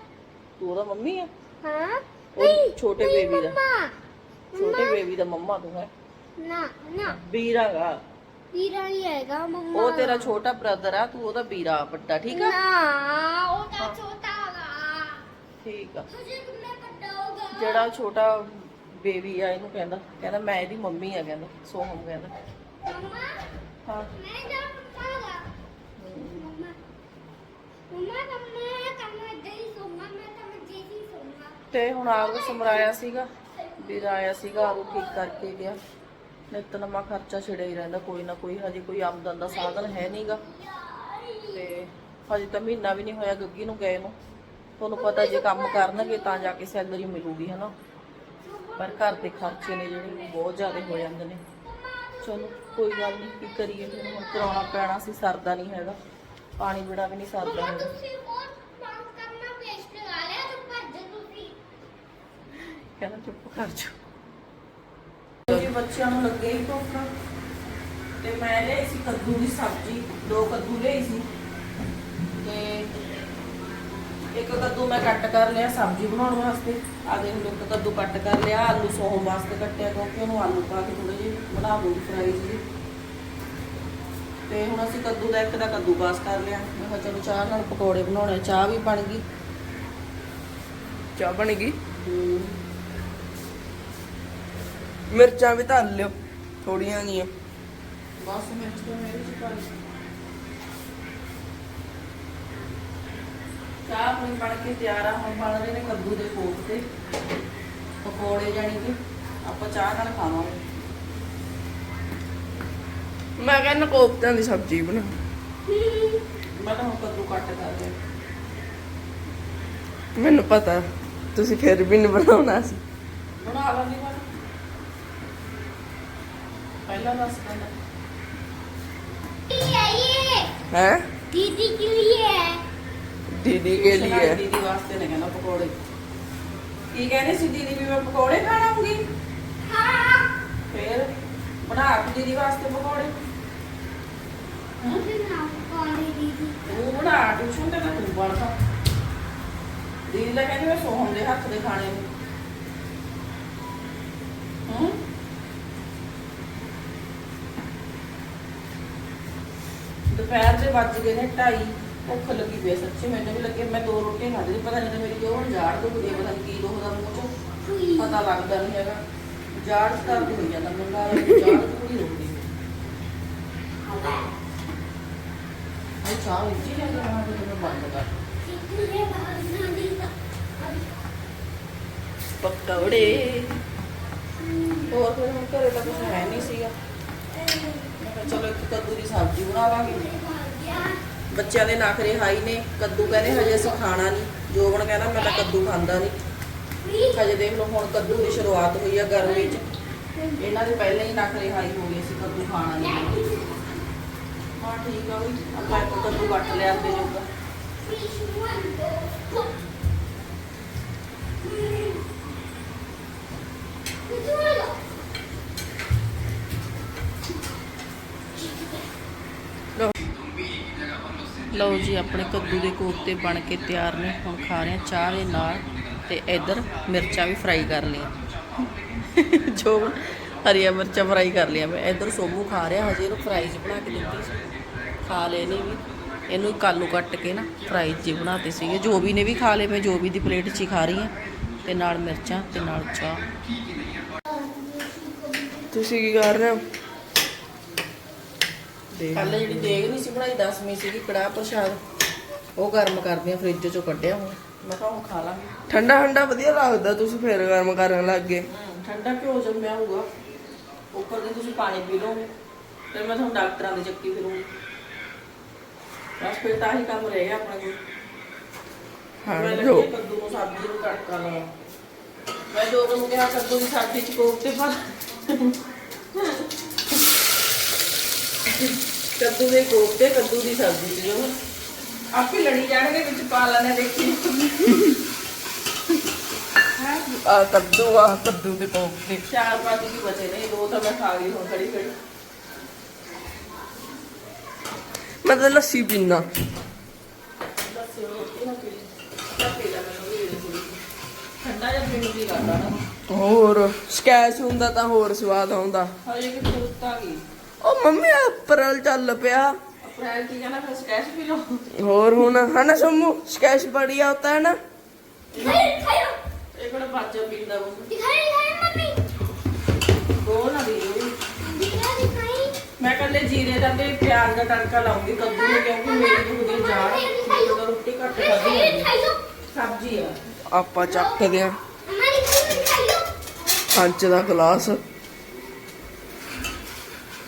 A: ਤੂੰ ਉਹਦਾ ਮੰਮੀ ਆ?
B: ਹਾਂ?
A: ਉਹ ਛੋਟੇ
B: ਨਹੀਂ,
A: ਬੇਬੀ ਦਾ।
B: ਮੰਮਾ।
A: ਛੋਟੇ ਬੇਬੀ ਦਾ ਮੰਮਾ ਤੂੰ ਹੈ।
B: ਨਾ ਨਾ।
A: ਵੀਰਾਗਾ
B: ਵੀਰਾ ਹੀ ਹੈਗਾ ਮੰਮਾ।
A: ਉਹ ਤੇਰਾ ਛੋਟਾ ਬ੍ਰਦਰ ਆ ਤੂੰ ਉਹਦਾ ਵੀਰਾ ਵੱਡਾ ਠੀਕ ਆ?
B: ਨਾ ਉਹ ਤਾਂ ਛੋਟਾ ਹੋਗਾ
A: ਠੀਕ ਆ।
B: ਹਜੇ ਕਿੰਨਾ ਵੱਡਾ ਹੋਗਾ
A: ਜਿਹੜਾ ਛੋਟਾ ਬੇਬੀ ਆ ਇਹਨੂੰ ਕਹਿੰਦਾ ਕਹਿੰਦਾ ਮੈਂ ਇਹਦੀ ਮੰਮੀ ਆ, ਕਹਿੰਦਾ, ਸੋਹਮ ਕਹਿੰਦਾ। ਹਾਂ।
B: ਮੈਂ ਜਾ ਪਟਾਗਾ ਮੰਮਾ ਮੰਮਾ ਤਾਂ ਮੈਂ ਕੰਮ ਇੱਦਾਂ ਸੋਮਾ ਮੈਂ ਤਾਂ ਮੈਂ ਹੀ ਸੋਮਾ
A: ਤੇ ਹੁਣ ਆਲੂ ਸਮਰਾਇਆ ਸੀਗਾ ਵੀਰ ਆਇਆ ਸੀਗਾ ਆਲੂ ਠੀਕ ਕਰਕੇ ਗਿਆ। ਨਿੱਤ ਨਵਾਂ ਖਰਚਾ ਛਿੜਿਆ ਹੀ ਰਹਿੰਦਾ, ਕੋਈ ਨਾ ਕੋਈ, ਹਜੇ ਕੋਈ ਆਮਦਨ ਦਾ ਸਾਧਨ ਹੈ ਨਹੀਂਗਾ ਤੇ ਹਜੇ ਤਾਂ ਮਹੀਨਾ ਵੀ ਨਹੀਂ ਹੋਇਆ, ਗੱਗੀ ਨੂੰ ਗਏ ਨੂੰ। ਤੁਹਾਨੂੰ ਪਤਾ ਜੇ ਕੰਮ ਕਰਨਗੇ ਤਾਂ ਜਾ ਕੇ ਸੈਲਰੀ ਮਿਲੂਗੀ, ਹਨਾ। ਪਰ ਘਰ ਦੇ ਖਰਚੇ ਨੇ ਜਿਹੜੇ ਬਹੁਤ ਜ਼ਿਆਦਾ ਹੋ ਜਾਂਦੇ ਨੇ। ਚਲੋ ਕੋਈ ਗੱਲ ਨਹੀਂ ਕੀ ਕਰੀਏ? ਫਿਰ ਹੁਣ ਕਰਾਉਣਾ ਪੈਣਾ ਸੀ ਸਰਦਾ ਨਹੀਂ ਹੈਗਾ। ਪਾਣੀ ਬਿੜਾ ਵੀ ਨਹੀਂ ਸਰਦਾ ਹੈਗਾ। ਕਹਿੰਦਾ ਚੁੱਪ ਕਰ ਜਾ ਜੀ ਬੱਚਿਆਂ ਨੂੰ ਲੱਗੇ ਹੀ ਭੁੱਖ। ਤੇ ਮੈਂ ਲਈ ਸੀ ਕੱਦੂ ਦੀ ਸਬਜ਼ੀ ਦੋ ਕੱਦੂ ਲਈ ਸੀ। ਤੇ ਇੱਕ ਮੈਂ ਕੱਟ ਕਰ ਲਿਆ ਸਬਜ਼ੀ ਬਣਾਉਣ ਵਾਸਤੇ। ਆ ਦੇਖ ਇੱਕ ਕੱਦੂ ਕੱਟ ਕਰ ਲਿਆ ਆਲੂ ਸੋਹਣ ਵਾਸਤੇ ਕੱਟਿਆ ਕਿਉਂਕਿ ਉਹਨੂੰ ਆਲੂ ਪਾ ਕੇ ਥੋੜੇ ਜਿਹੇ ਬਣਾ ਲੂਗੀ ਫਰਾਈ ਜੀ। ਤੇ ਹੁਣ ਅਸੀਂ ਕੱਦੂ ਦਾ ਇੱਕ ਦਾ ਕੱਦੂ ਬਾਸ ਕਰ ਲਿਆ। ਮੈਂ ਕਿਹਾ ਚਲੋ ਚਾਹ ਨਾਲ ਪਕੌੜੇ ਬਣਾਉਣੇ ਚਾਹ ਵੀ ਬਣ ਗਈ।
C: ਚਾਹ ਬਣ ਗਈ? ਮਿਰਚਾਂ ਵੀ ਧਰ ਲਿਓ ਥੋੜੀਆਂ ਜੀਆਂ
A: ਬਸ ਮਿਰਚ ਤਾਂ ਮੇਰੇ ਚ ਪਾ ਲਈ। ਚਾਹ ਆਪਣੀ ਬਣ ਕੇ ਤਿਆਰ ਆ ਹੁਣ ਬਣ ਰਹੇ ਨੇ ਕੱਦੂ ਦੇ ਕੋਫਤੇ। ਪਕੌੜੇ ਜਾਣੀ ਕਿ ਆਪਾਂ ਚਾਹ ਨਾਲ ਖਾਵਾਂਗੇ।
C: ਮੈਂ ਕਹਿੰਦਾ ਕੋਫਤਿਆਂ ਦੀ ਸਬਜ਼ੀ ਬਣਾ।
A: ਮੈਂ ਤਾਂ ਹੁਣ ਕੱਦੂ ਕੱਟ ਕਰ ਲਿਆ।
C: ਮੈਨੂੰ ਪਤਾ ਤੁਸੀਂ ਫਿਰ ਵੀ ਨਹੀਂ ਬਣਾਉਣਾ ਸੀ।
A: ਬਣਾ ਲਾਂਗੀ ਮੈਂ ਪਹਿਲਾਂ ਦੱਸ ਦਿੰਦਾ
B: ये ये
C: ਹੈ
B: दीदी के लिए है
C: ਦੀਦੀ ਕੇ ਲਈ
A: ਦੀਦੀ ਵਾਸਤੇ ਨੇ ਕਹਿੰਦਾ ਪਕੌੜੇ ਕੀ ਕਹਿੰਦੇ ਸੀ ਦੀਦੀ ਵੀ ਮੈਂ ਪਕੌੜੇ ਖਾਣਾਉਂਗੀ
B: हाँ
A: ਫੇਰ ਬਣਾ ਕੇ ਦੀਦੀ ਵਾਸਤੇ ਪਕੌੜੇ
B: मुझे ना कॉली दीदी
A: ਤੂੰ ਬਣਾ ਟਿਊਸ਼ਨ ਤੇ ਤਾਂ ਤੂੰ ਬਣਦਾ ਦੀਦੀ ਦਾ ਕਹਿੰਦੀ ਮੈਂ ਸੋਹਣ ਦੇ ਹੱਥ ਦੇ ਖਾਣੇ ਨੂੰ ਹੂੰ ਦੁਪਹਿਰ ਦੇ ਵੱਜ ਗਏ ਨੇ 2:30 भुख लगी पी सच्ची भी लगे मैं
B: दो रोटियाँ खाती थी,
A: पता नहीं बंद कर। पकौड़े। चलो एक कद्दू की सब्ज़ी
B: बना लांगे।
A: ਬੱਚਿਆਂ ਦੇ ਨਖਰੇ ਹਾਈ ਨੇ, ਕੱਦੂ ਕਹਿੰਦੇ ਹਜੇ ਅਸੀਂ ਖਾਣਾ ਨਹੀਂ ਜੋਵਣ ਕਹਿੰਦਾ ਮੈਂ ਤਾਂ ਕੱਦੂ ਖਾਂਦਾ ਨਹੀਂ। ਹਜੇ ਦੇਖ ਲਓ, ਹੁਣ ਕੱਦੂ ਦੀ ਸ਼ੁਰੂਆਤ ਹੋਈ ਆ ਗਰਮੀ 'ਚ। ਇਹਨਾਂ ਦੇ ਪਹਿਲਾਂ ਹੀ ਨਖਰੇ ਹਾਈ ਹੋ ਗਏ ਸੀ, ਕੱਦੂ ਖਾਣਾ ਨਹੀਂ। ਹਾਂ, ਠੀਕ ਆ ਵੀ ਆਪਾਂ ਕੱਦੂ ਕੱਟ ਲਿਆ ਤੇ ਜੋਗਾ
B: ਲਓ ਜੀ, ਆਪਣੇ ਕੱਦੂ ਦੇ ਕੋਫਤੇ ਬਣ ਕੇ ਤਿਆਰ ਨੇ, ਹੁਣ ਖਾ ਰਹੇ ਹਾਂ ਚਾਹ ਦੇ ਨਾਲ ਤੇ ਇੱਧਰ ਮਿਰਚਾਂ ਵੀ ਫਰਾਈ ਕਰ ਲਈਆਂ। ਜੋ ਹਰੀਆਂ ਮਿਰਚਾਂ ਫਰਾਈ ਕਰ ਲਈਆਂ ਮੈਂ। ਇੱਧਰ ਸੋਮੂ ਖਾ ਰਿਹਾ, ਹਜੇ ਇਹਨੂੰ ਫਰਾਈਜ਼ ਬਣਾ ਕੇ ਦਿੱਤੀ ਸੀ। ਖਾ ਲਏ ਨੇ ਵੀ। ਇਹਨੂੰ ਕਾਲੂ ਕੱਟ ਕੇ ਨਾ ਫਰਾਈਜ਼ ਜੀ ਬਣਾਤੇ ਸੀਗੇ। ਜੋ ਵੀ ਨੇ ਵੀ ਖਾ ਲਏ, ਮੈਂ ਜੋ ਵੀ ਦੀ ਪਲੇਟ 'ਚ ਹੀ ਖਾ ਰਹੀ ਹਾਂ। ਤੇ ਨਾਲ ਮਿਰਚਾਂ ਤੇ ਨਾਲ ਚਾਹ।
C: ਤੁਸੀਂ ਕੀ ਕਰ ਰਹੇ ਹੋ?
A: ਕੱਲ ਜਿਹੜੀ ਦੇਗ ਨਹੀਂ ਸੀ ਬਣਾਈ ਦਸਵੀਂ ਸੀਗੀ ਕੜਾਹ ਪ੍ਰਸ਼ਾਦ। ਉਹ ਗਰਮ ਕਰਦੇ ਆ ਫ੍ਰਿਜ ਚੋਂ ਕੱਢਿਆ ਹੁਣ। ਮੈਂ ਕਿਹਾ ਹੁਣ ਖਾ ਲਾਂਗੇ।
C: ਠੰਡਾ ਠੰਡਾ ਵਧੀਆ ਲੱਗਦਾ ਤੁਸੀਂ ਫਿਰ ਗਰਮ ਕਰਨ ਲੱਗ ਗਏ।
A: ਹਮ, ਠੰਡਾ ਘਿਓ ਜੰਮਿਆ ਹੋਊਗਾ। ਉੱਪਰ ਦੇ ਤੁਸੀਂ ਪਾਣੀ ਪੀ ਲਓਗੇ ਤੇ ਮੈਂ ਤੁਹਾਨੂੰ ਡਾਕਟਰਾਂ ਦੇ ਚੱਕੀ ਫਿਰੂੰਗੀ। ਬਸ ਫਿਰ ਤਾਂ ਹੀ ਕੰਮ ਰਹਿ ਗਿਆ ਆਪਣਾ ਕੋਲ
C: ਹਾਂ
A: ਮੈਂ
C: ਜੋ।
A: ਲੱਗੀ ਕੱਦੂ ਨੂੰ ਸਬਜ਼ੀ ਨੂੰ ਤੜਕਾ ਲਾਉਣਾ। ਮੈਂ ਜੋ ਨੂੰ ਕਿਹਾ ਕੱਦੂ ਦੀ ਸਬਜ਼ੀ ਚ ਕੋਫਤੇ ਪਾ ਕੱਦੂ ਦੇ ਕੋਫਤੇ ਕੱਦੂ ਦੀ ਸਬਜ਼ੀ ਚ ਜੋ ਆਪੇ ਲੜੀ ਜਾਣਗੇ ਵਿੱਚ ਪਾ ਲੈਣੇ ਦੇਖੀ।
C: ਆ ਕੱਦੂ ਆ ਕੱਦੂ ਦੇ ਕੋਫਤੇ।
A: ਚਾਰ ਪੰਜ ਹੀ ਬਚੇ ਨੇ ਦੋ ਤਾਂ ਮੈਂ ਖਾ ਗਈ ਹੁਣ ਖੜੀ ਖੜੀ।
C: ਮੈਂ ਤਾਂ ਲੱਸੀ ਪੀਣਾ
A: ਵੀ ਦੇ ਵੀ ਨਾ
C: ਹੋਰ ਸਕੈਚ ਹੁੰਦਾ ਤਾਂ ਹੋਰ ਸਵਾਦ ਆਉਂਦਾ।
A: ਹਜੇ ਕਿ ਆ ਗਈ
C: ਉਹ ਮੰਮੀ ਅਪ੍ਰੈਲ ਚੱਲ ਪਿਆ।
A: ਅਪ੍ਰੈਲ ਕੀ ਕਹਿੰਦਾ ਫਿਰ ਸਕੈਚ ਵੀ ਲਓ।
C: ਹੋਰ ਹੁਣ ਹਨਾ ਸਮੂ? ਸਕੈਚ ਬੜੀਆ ਹੁੰਦਾ ਹੈ ਨਾ।
A: ਇਹ ਕੋਲ ਬਾਜਾ ਪੀਂਦਾ ਉਹ ਦੋ ਨਾ ਦੀ ਮੈਂ ਕੱਲੇ ਜੀਰੇ ਦਾ ਤੇ ਪਿਆਜ਼ ਦਾ ਤੜਕਾ ਲਾਉਂਗੀ ਕੱਦੂ ਨੂੰ ਕਿਉਂਕਿ ਮੇਰੀ ਦੁਖਦੀ ਜਾੜ ਮੈਨੂੰ ਤਾਂ ਰੋਟੀ ਘੱਟ ਖਾਦੀ ਜਾਂਦੀ ਸਬਜ਼ੀ ਆ।
C: ਆਪਾਂ ਚੱਕਦੇ ਆ ਕੰਚ ਦਾ ਗਲਾਸ।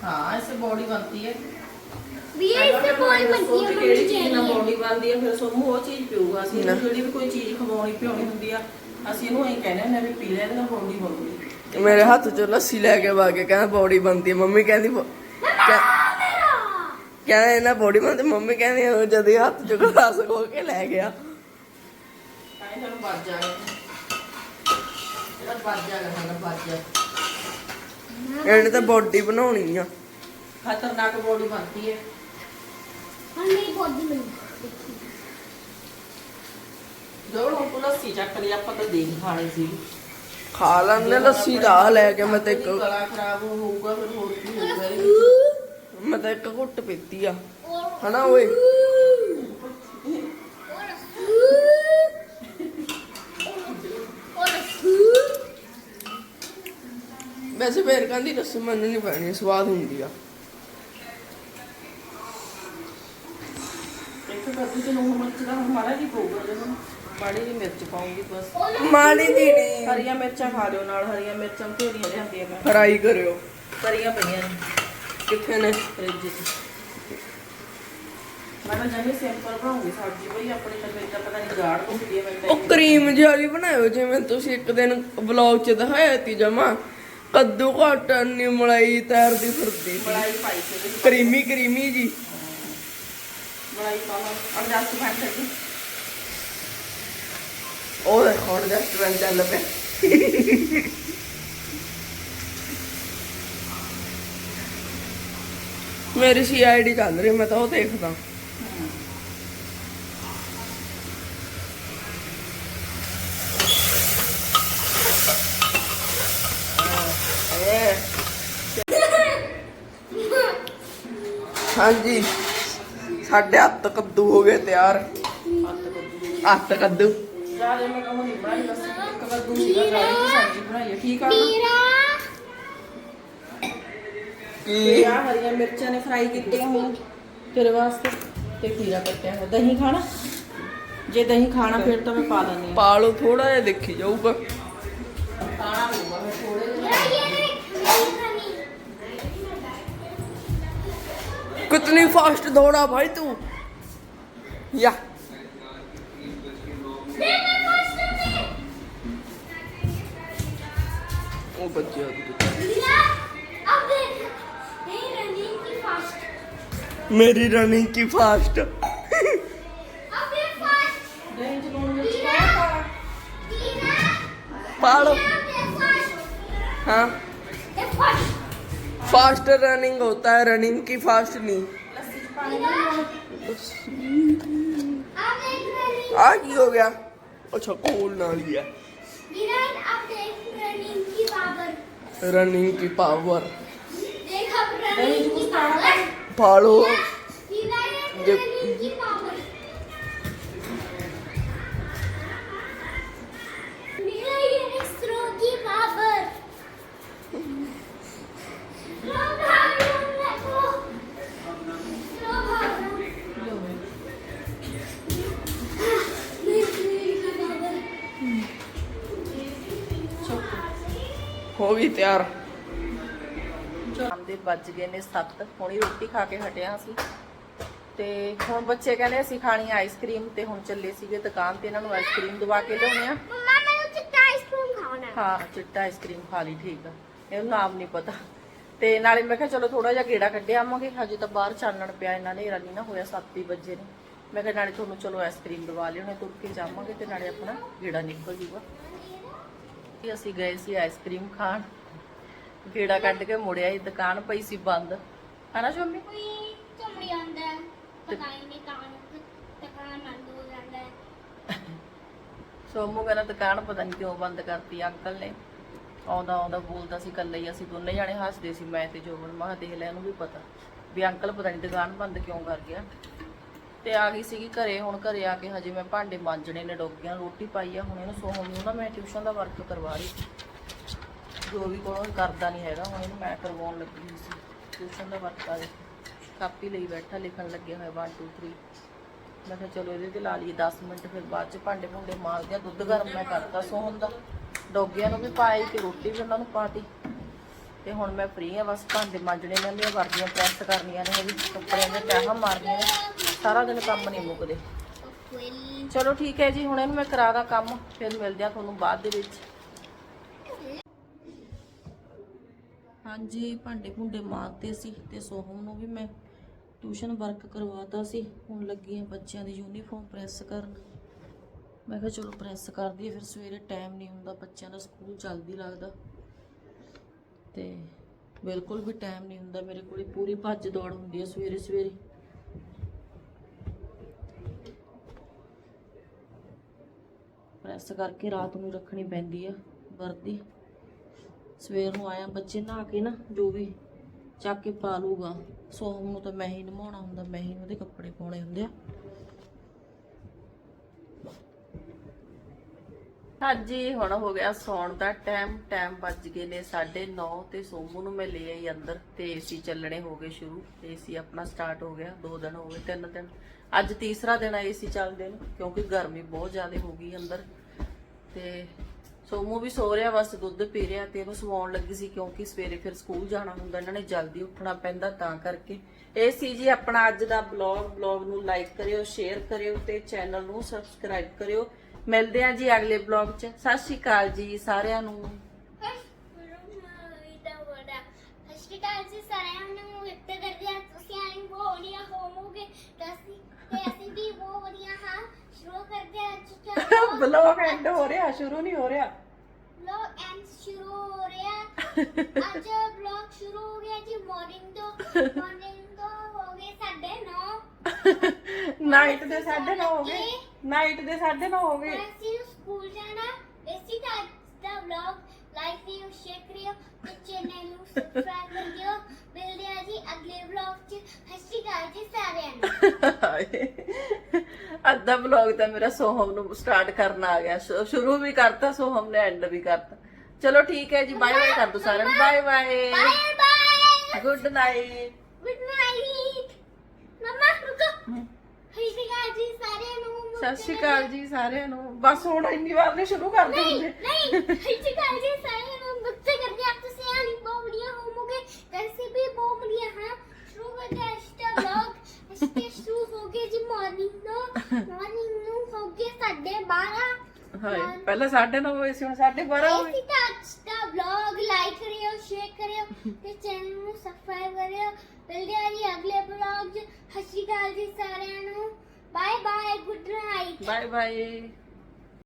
A: हाँ इससे बॉडी बनती है
D: भी इससे बॉडी बनती है
A: ਕਿਹੜੀ
D: मम्मी
A: ਚੀਜ਼ ਨਾਲ
D: चाहिए
A: ਬੋਡੀ ਬਣਦੀ ਹੈ ਫਿਰ ਸੋਮੂ ਉਹ ਚੀਜ਼ ਪੀਊਗਾ ਅਸੀਂ
C: ਨਾ।
A: ਇਹਨੂੰ ਜਿਹੜੀ ਵੀ ਕੋਈ ਚੀਜ਼ ਖਵਾਉਣੀ ਪਿਆਉਣੀ ਹੁੰਦੀ ਆ ਅਸੀਂ ਇਹਨੂੰ ਐਂ ਕਹਿੰਦੇ ਹੁੰਦੇ ਆ ਵੀ ਪੀ ਲੈ ਇਹਦੇ ਨਾਲ ਬੋਡੀ ਬਣੂਗੀ
C: ਮੇਰੇ ਹੱਥ ਚੋਂ ਲੱਸੀ ਲੈ ਕੇ ਵਾਗੇ ਕਹਿੰਦਾ ਬੋਡੀ ਬਣਦੀ ਹੈ ਮੰਮੀ ਕਹਿੰਦੀ ਬੋ- ਕਹਿ- ਕਹਿੰਦਾ ਇਹਨਾਂ ਬੋਡੀ ਬਣਦੀ ਮੰਮੀ ਕਹਿੰਦੀ ਉਹ ਜਦ ਇਹ ਹੱਥ ਚੋਂ ਗਲਾਸ ਖੋ ਕੇ ਲੈ ਗਿਆ
A: ਤਾਂ ਇਹ ਤੁਹਾਨੂੰ ਵੱਜ ਜਾਗਾ ਇਹਦਾ ਵੱਜ ਜਾਗਾ ਸਾਡਾ ਵੱਜ ਜਾ
C: ਇਹਨੇ ਤਾਂ ਬੋਡੀ ਬਣਾਉਣੀ ਆ।
A: ਖਤਰਨਾਕ ਬੋਡੀ ਬਣਦੀ ਹੈ।
D: ਹਾਂ ਮੇਰੀ ਬੋਡੀ ਬਣੀ
A: ਜੋ ਹੁਣ ਤੂੰ ਲੱਸੀ ਚੱਕ ਆਪਾਂ ਤਾਂ ਦੇਖ ਖਾਣੇ ਸੀ।
C: ਖਾ ਲੈਣੇ ਲੱਸੀ ਦਾ ਲੈ ਕੇ ਮੈਂ ਤੇ ਇੱਕ
A: ਹੋਊਗਾ ਹੋਰ ਕੀ ਹੋਊਗਾ
C: ਮੈਂ ਤਾਂ ਇੱਕ ਘੁੱਟ ਪੀਤੀ ਆ। ਹਨਾ ਓਏ? ਵੈਸੇ ਫੇਰ ਕਹਿੰਦੀ ਲੱਸੀ ਮੈਨੂੰ ਨਹੀਂ ਪੈਣੀ ਸਵਾਦ ਹੁੰਦੀ ਆ।
A: ਇੱਕ ਕੱਦੂ ਮਿਰਚ ਦਾ ਮਾੜਾ ਜੀ ਪਊਗਾ ਜਦੋਂ ਮਾੜੀ ਜੀ ਮਿਰਚ ਪਾਉਂਗੀ ਬਸ।
C: ਮਾੜੀ ਦੀ ਨਹੀਂ।
A: ਹਰੀਆਂ ਮਿਰਚਾਂ ਖਾ ਲਿਓ ਨਾਲ ਹਰੀਆਂ ਮਿਰਚਾਂ ਢੇਰੀਆਂ ਲਿਆਂਦੀਆਂ ਮੈਂ।
C: ਫਰਾਈ ਕਰਿਓ।
A: ਕਰੀਆਂ ਪਈਆਂ ਨੇ।
C: ਕਿੱਥੇ ਨੇ?
A: ਫ੍ਰਿਜ 'ਚ। ਮੈਂ ਤਾਂ ਜਮੀ ਸਿੰਪਲ ਬਣਾਉਂਗੀ ਸਬਜ਼ੀ ਬਈ ਆਪਣੀ ਤਾਂ ਫਿਰ ਤਾਂ ਪਤਾ ਨਹੀਂ ਗਾੜ ਹੁੰਦੀ ਹੈ ਮੈਂ
C: ਉਹ ਕਰੀਮ ਜਿਹੀ ਵਾਲੀ ਬਣਾਇਓ ਜਿਵੇਂ ਤੁਸੀਂ ਇੱਕ ਦਿਨ ਵਲੌਗ 'ਚ ਦਿਖਾਇਆ ਜਮਾ। ਕੱਦੂ ਘੱਟ ਨੀ ਮਲਾਈ ਤੈਰਦੀ ਫਿਰਦੀ
A: ਮਲਾਈ ਪਾਈ ਸੀ।
C: ਕਰੀਮੀ ਕਰੀਮੀ ਜੀ।
A: ਮਲਾਈ ਪਾਵਾਂ ਅਡਜਸਟ ਕਰ ਸਕਦੀ
C: ਉਹ ਦੇਖੋ ਰੈਸਟੋਰੈਂਟ ਚੱਲ ਪਿਆ। ਮੇਰੀ ਸੀ ਆਈਡੀ ਚੱਲ ਰਹੀ ਮੈਂ ਤਾਂ ਉਹ ਦੇਖਦਾ। ਹਾਂਜੀ। ਸਾਡੇ ਹੱਥ ਕੱਦੂ ਹੋ ਗਏ ਤਿਆਰ।
A: ਹੱਥ ਕੱਦੂ। ਹਰੀਆਂ ਮਿਰਚਾਂ ਨੇ ਫਰਾਈ ਕੀਤੀਆਂ ਦਹੀਂ ਖਾਣਾ? ਜੇ ਦਹੀਂ ਖਾਣਾ ਫਿਰ ਤਾਂ ਮੈਂ ਪਾ ਦਿੰਦੀ
C: ਹਾਂ ਪਾ ਲਓ ਥੋੜਾ ਜਿਹਾ ਦੇਖੀ ਜਾਊਗਾ।
A: ਖਾਣਾ ਹੋਊਗਾ ਮੈਂ ਥੋੜੇ
D: ਜਿਹਾ।
C: कितनी फास्ट दौड़ा भाई तू या ओ बच्चे
D: मेरी रनिंग की फास्ट पाड़ो
C: हाँ
D: फास्ट
C: रनिंग होता है रनिंग की फास्ट नहीं। आ की हो गया। अच्छा कोल ना लिया।
D: रनिंग की पावर फाड़ो।
C: ਹੋ ਗਈ ਤਿਆਰ।
A: ਸ਼ਾਮ ਵੱਜ ਗਏ ਨੇ 7 ਹੁਣੀ ਰੋਟੀ ਖਾ ਕੇ ਹਟਿਆ ਸੀ ਤੇ ਹੁਣ ਬੱਚੇ ਕਹਿੰਦੇ ਅਸੀਂ ਖਾਣੀ ਆਈਸਕ੍ਰੀਮ ਤੇ ਹੁਣ ਚੱਲੇ ਸੀਗੇ ਦੁਕਾਨ ਤੇ। ਇਹਨਾਂ ਨੂੰ ਆਈਸਕ੍ਰੀਮ ਦਵਾ ਕੇ ਲਿਆਉਣੇ ਆ।
D: ਮੰਮਾ ਮੈਨੂੰ ਚਿੱਟਾ ਆਈਸਕ੍ਰੀਮ ਖਾਣਾ।
A: ਹਾਂ ਚਿੱਟਾ ਆਈਸਕ੍ਰੀਮ ਖਾ ਲਈ ਠੀਕ ਆ। ਇਹਨੂੰ ਨਾਮ ਨਹੀਂ ਪਤਾ। ਤੇ ਨਾਲੇ ਮੈਂ ਕਿਹਾ ਚਲੋ ਥੋੜਾ ਜਿਹਾ ਗੇੜਾ ਕੱਢਿਆ ਆਵਾਂਗੇ। ਹਜੇ ਤਾਂ ਬਾਹਰ ਚਾਨਣ ਪਿਆ ਇਹਨਾਂ ਨੇ ਰਾਨੀ ਨਾ ਹੋਇਆ 7:00 ਵਜੇ ਨੇ। ਮੈਂ ਕਿਹਾ ਨਾਲੇ ਤੁਹਾਨੂੰ ਚਲੋ ਆਈਸਕ੍ਰੀਮ ਦਵਾ ਲਿਓ ਨੇ ਤੁਰ ਕੇ ਜਾਵਾਂਗੇ ਤੇ ਨਾਲੇ ਆਪਣਾ ਗੇੜਾ ਨਿਕਲ ਜੂਗਾ। ਅਸੀਂ ਗਏ ਸੀ ਆਈਸਕ੍ਰੀਮ ਖਾਣ। ਗੇੜਾ ਕੱਢ ਕੇ ਮੁੜਿਆ ਹੀ ਦੁਕਾਨ ਪਈ ਸੀ ਬੰਦ। ਹਨਾ ਸ਼ੋਮੀ?
D: ਕੋਈ ਚਮੜੀ ਆਉਂਦਾ ਹੈ ਪਤਾ ਹੀ ਨਹੀਂ ਕਾਨ ਤਕਾਨ ਬੰਦ ਹੋ ਜਾਂਦਾ ਹੈ।
A: ਸੋਮੂ ਕਹਿੰਦਾ ਦੁਕਾਨ ਪਤਾ ਨਹੀਂ ਕਿਉਂ ਬੰਦ ਕਰਤੀ ਅੰਕਲ ਨੇ। ਆਉਂਦਾ ਆਉਂਦਾ ਬੋਲਦਾ ਸੀ ਕੱਲੇ ਹੀ ਅਸੀਂ ਦੋਨੇ ਜਾਣੇ ਹੱਸਦੇ ਸੀ ਮੈਂ ਤੇ ਜੋਬਨ। ਮਾ ਦੇਖ ਲੈ ਇਹਨੂੰ ਵੀ ਪਤਾ। ਵੀ ਅੰਕਲ ਪਤਾ ਨਹੀਂ ਦੁਕਾਨ ਬੰਦ ਕਿਉਂ ਕਰ ਗਿਆ। ਤੇ ਆ ਗਈ ਸੀਗੀ ਘਰੇ, ਹੁਣ ਘਰੇ ਆ ਕੇ ਹਜੇ ਮੈਂ ਭਾਂਡੇ ਮਾਂਜਣੇ ਨੇ, ਡੋਗਿਆਂ ਨੂੰ ਰੋਟੀ ਪਾਈ ਆ, ਹੁਣ ਇਹਨੂੰ ਸੋਹਣ ਨੂੰ ਨਾ ਮੈਂ ਟਿਊਸ਼ਨ ਦਾ ਵਰਕ ਕਰਵਾ ਰਹੀ ਜੋ ਵੀ ਕੋਲੋਂ ਕਰਦਾ ਨਹੀਂ ਹੈਗਾ, ਹੁਣ ਇਹਨੂੰ ਮੈਂ ਕਰਵਾਉਣ ਲੱਗੀ ਸੀ। ਟਿਊਸ਼ਨ ਦਾ ਵਰਕ ਆ ਕਾਪੀ ਲਈ ਬੈਠਾ, ਲਿਖਣ ਲੱਗਿਆ ਹੋਇਆ 1 2 3 ਮੈਂ ਕਿਹਾ ਚਲੋ ਇਹਦੇ ਤੇ ਲਾ ਲਈਏ 10 ਮਿੰਟ, ਫਿਰ ਬਾਅਦ ਚ ਭਾਂਡੇ ਭੁੰਡੇ ਮਾਰਦੇ ਆ ਦੁੱਧ ਗਰਮ ਮੈਂ ਕਰਤਾ ਸੋਹਣ ਦਾ। ਡੋਗਿਆਂ ਨੂੰ ਵੀ ਪਾਈ ਤੇ ਰੋਟੀ ਵੀ ਉਹਨਾਂ ਨੂੰ ਪਾਤੀ। ਤੇ ਹੁਣ ਮੈਂ ਫ੍ਰੀ ਆ, ਬਸ ਭਾਂਡੇ ਮਾਂਜਣੇ ਨੇ ਮੇਰੀਆਂ ਵਰਦੀਆਂ ਪ੍ਰੈਸ ਕਰਨੀਆਂ ਨੇ ਵੀ ਕੱਪੜਿਆਂ ਦੇ ਤਹਿਾਂ ਮਾਰਨੀਆਂ ਨੇ। ਸਾਰਾ ਦਿਨ ਕੰਮ ਨਹੀਂ ਮੁੱਕਦੇ। ਚਲੋ ਠੀਕ ਹੈ ਜੀ, ਹੁਣ ਇਹਨੂੰ ਮੈਂ ਕਰਾਦਾ ਕੰਮ, ਫਿਰ ਮਿਲਦੇ ਆ ਤੁਹਾਨੂੰ ਬਾਅਦ ਦੇ ਵਿੱਚ। ਹਾਂਜੀ, ਭਾਂਡੇ ਭੁੰਡੇ ਮਾਰਤੇ ਸੀ ਤੇ ਸੋਹਮ ਨੂੰ ਵੀ ਮੈਂ ਟਿਊਸ਼ਨ ਵਰਕ ਕਰਵਾਤਾ ਸੀ। ਹੁਣ ਲੱਗੀ ਆ ਬੱਚਿਆਂ ਦੀ ਯੂਨੀਫਾਰਮ ਪ੍ਰੈਸ ਕਰਨ। ਮੈਂ ਕਿਹਾ ਚਲੋ ਪ੍ਰੈਸ ਕਰ ਦਈਏ ਫਿਰ ਸਵੇਰੇ ਟਾਈਮ ਨਹੀਂ ਹੁੰਦਾ, ਬੱਚਿਆਂ ਦਾ ਸਕੂਲ ਜਲਦੀ ਲੱਗਦਾ। ਤੇ ਬਿਲਕੁਲ ਵੀ ਟਾਈਮ ਨਹੀਂ ਹੁੰਦਾ, ਮੇਰੇ ਕੋਲੇ ਪੂਰੀ ਭੱਜ ਦੌੜ ਹੁੰਦੀ ਹੈ ਸਵੇਰੇ ਸਵੇਰੇ ਪ੍ਰੈਸ ਕਰਕੇ ਰਾਤ ਨੂੰ ਰੱਖਣੀ ਪੈਂਦੀ ਆ, ਵਰਦੀ। ਸਵੇਰ ਨੂੰ ਆਇਆ, ਬੱਚੇ ਨਹਾ ਕੇ ਨਾ, ਜੋ ਵੀ ਚੱਕ ਕੇ ਪਾ ਲੂਗਾ ਸੋਹਮ ਨੂੰ ਤਾਂ ਮੈਂ ਹੀ ਨਮਾਉਣਾ ਹੁੰਦਾ, ਮੈਂ ਹੀ ਉਹਦੇ ਕੱਪੜੇ ਪਾਉਣੇ ਹੁੰਦੇ ਆ। ਹਾਂਜੀ, ਹੁਣ ਹੋ ਗਿਆ ਸੌਣ ਦਾ ਟਾਈਮ ਟਾਈਮ ਵੱਜ ਗਏ ਨੇ 9:30 ਤੇ ਸੋਮੂ ਨੂੰ ਮੈਂ ਲੈ ਆਈ ਅੰਦਰ ਤੇ ਏਸੀ ਚੱਲਣੇ ਹੋ ਗਏ ਸ਼ੁਰੂ। ਏਸੀ ਆਪਣਾ ਸਟਾਰਟ ਹੋ ਗਿਆ, ਦੋ ਦਿਨ ਹੋ ਗਏ, ਤਿੰਨ ਦਿਨ। ਅੱਜ ਤੀਸਰਾ ਦਿਨ ਆ ਏਸੀ ਚੱਲਦੇ ਨੂੰ, ਕਿਉਂਕਿ ਗਰਮੀ ਬਹੁਤ ਜ਼ਿਆਦਾ ਹੋ ਗਈ ਅੰਦਰ। ਤੇ ਸੋਮੂ ਵੀ ਸੋ ਰਿਹਾ, ਬਸ ਦੁੱਧ ਪੀ ਰਿਹਾ ਤੇ ਇਹਨੂੰ ਸਵਾਉਣ ਲੱਗੀ ਸੀ ਕਿਉਂਕਿ ਸਵੇਰੇ ਫਿਰ ਸਕੂਲ ਜਾਣਾ ਹੁੰਦਾ, ਇਹਨਾਂ ਨੇ ਜਲਦੀ ਉੱਠਣਾ ਪੈਂਦਾ ਤਾਂ ਕਰਕੇ। ਇਹ ਸੀ ਜੀ ਆਪਣਾ ਅੱਜ ਦਾ ਬਲੌਗ ਬਲੌਗ ਨੂੰ ਲਾਈਕ ਕਰਿਓ, ਸ਼ੇਅਰ ਕਰਿਓ ਤੇ ਚੈਨਲ ਨੂੰ ਸਬਸਕ੍ਰਾਈਬ ਕਰਿਓ। ਮਿਲਦੇ ਹਾਂ ਜੀ ਅਗਲੇ ਬਲੌਗ 'ਚ। ਸਤਿ ਸ਼੍ਰੀ ਅਕਾਲ ਜੀ ਸਾਰਿਆਂ ਨੂੰ
D: ਹਸਪੀਟਲ ਸੀ ਸਾਰਿਆਂ ਨੂੰ ਵਿਅਕਤ ਕਰਦੇ ਆ ਤੁਸੀਂ ਆਈ ਬਹੁਤ ਵਧੀਆ ਹੋਵੋਗੇ ਤੇ ਅਸੀਂ ਤੇ ਅਸੀਂ ਵੀ ਬਹੁਤ ਵਧੀਆ ਹਾਂ ਸ਼ੁਰੂ ਕਰਦੇ ਅੱਜ
A: ਬਲੌਗ ਐਂਡ ਹੋ ਰਿਹਾ ਸ਼ੁਰੂ ਨਹੀਂ ਹੋ ਰਿਹਾ।
D: ਵਲੌਗ ਐਂਡ ਸ਼ੁਰੂ ਹੋ ਰਿਹਾ। ਅੱਜ ਵਲੌਗ ਸ਼ੁਰੂ ਹੋ ਗਿਆ ਜੀ ਮਾਰਨਿੰਗ ਤੋਂ। ਮਾਰਨਿੰਗ ਤੋਂ ਹੋ ਗਏ ਸਾਡੇ 9
A: ਨਾਈਟ ਦੇ 9:30 ਹੋ ਗਏ। ਨਾਈਟ ਦੇ 9:30 ਹੋ ਗਏ।
D: ਅਸੀਂ ਨੂੰ ਸਕੂਲ ਜਾਣਾ। ਇਸੀ ਦਾ ਦਾ ਵਲੌਗ ਲਾਈਕ ਕਰਿਓ ਸ਼ੇਅਰ ਕਰਿਓ ਤੇ ਚੈਨਲ ਨੂੰ ਸਬਸਕ੍ਰਾਈਬ ਕਰਿਓ ਮਿਲਦੇ ਆ ਜੀ ਅਗਲੇ ਵਲੌਗ 'ਚ ਹਸਤੀ ਗਾਇ ਜੀ ਸਾਰਿਆਂ ਨੂੰ।
A: ਅੱਧਾ ਬਲੌਗ ਤਾਂ ਮੇਰਾ ਸੋਹਮ ਨੂੰ ਸਟਾਰਟ ਕਰਨਾ ਆ ਗਿਆ। ਸ਼ੁ- ਸ਼ੁਰੂ ਵੀ ਕਰਤਾ ਸੋਹਮ ਨੇ ਐਂਡ ਵੀ ਕਰਤਾ। ਚਲੋ ਠੀਕ ਹੈ ਜੀ ਬਾਏ ਬਾਏ ਕਰ ਦੋ ਸਾਰਿਆਂ ਨੂੰ। Bye bye
D: bye bye
A: good night
D: good night ਮਮਾ ਰੁਕੋ। ਹਸਤੀ ਗਾਇ ਜੀ ਸਾਰਿਆਂ ਨੂੰ।
A: ਸਤਿ ਸ਼੍ਰੀ ਅਕਾਲ ਜੀ ਸਾਰਿਆਂ ਨੂੰ। ਬਸ ਹੁਣ ਇੰਨੀ ਵਾਰ ਨੇ ਸ਼ੁਰੂ ਕਰ
D: ਨਹੀਂ
A: ਦਿੰਦੇ
D: ਨਹੀਂ ਹਸਤੀ ਗਾਇ ਜੀ ਸਾਰਿਆਂ ਨੂੰ। ਬੱਚੇ ਕਰਦੇ ਆ ਤੁਸੀਂ ਆਣੀ ਬਹੁਤ ਵਧੀਆ ਹੋਵੋਗੇ ਵੈਸੇ ਵੀ ਬਹੁਤ ਵਧੀਆ ਹਾਂ। ਸ਼ੁਰੂ ਕਰਦੇ ਆ ਇਸ ਵਲੌਗ ਇਸ ਸ਼ੁਰੂ ਹੋ ਗਏ ਜੀ ਮਾਰਨਿੰਗ ਤੋਂ ਮਾਰਨਿੰਗ ਨੂੰ ਹੋ ਗਏ ਸਾਡੇ 12
A: ਹਾਏ ਪਹਿਲਾਂ 9:30 ਹੋਏ ਸੀ ਹੁਣ 12:30 ਹੋ ਗਏ
D: ਇਸੀ ਟੱਚ ਦਾ ਵਲੌਗ ਲਾਈਕ ਕਰਿਓ ਸ਼ੇਅਰ ਕਰਿਓ ਤੇ ਚੈਨਲ ਨੂੰ ਸਬਸਕ੍ਰਾਈਬ ਕਰਿਓ। ਮਿਲਦੇ ਹਾਂ ਜੀ ਅਗਲੇ ਸਤਿ ਸ਼੍ਰੀ ਅਕਾਲ ਜੀ ਸਾਰਿਆਂ ਨੂੰ bye bye good night
A: bye bye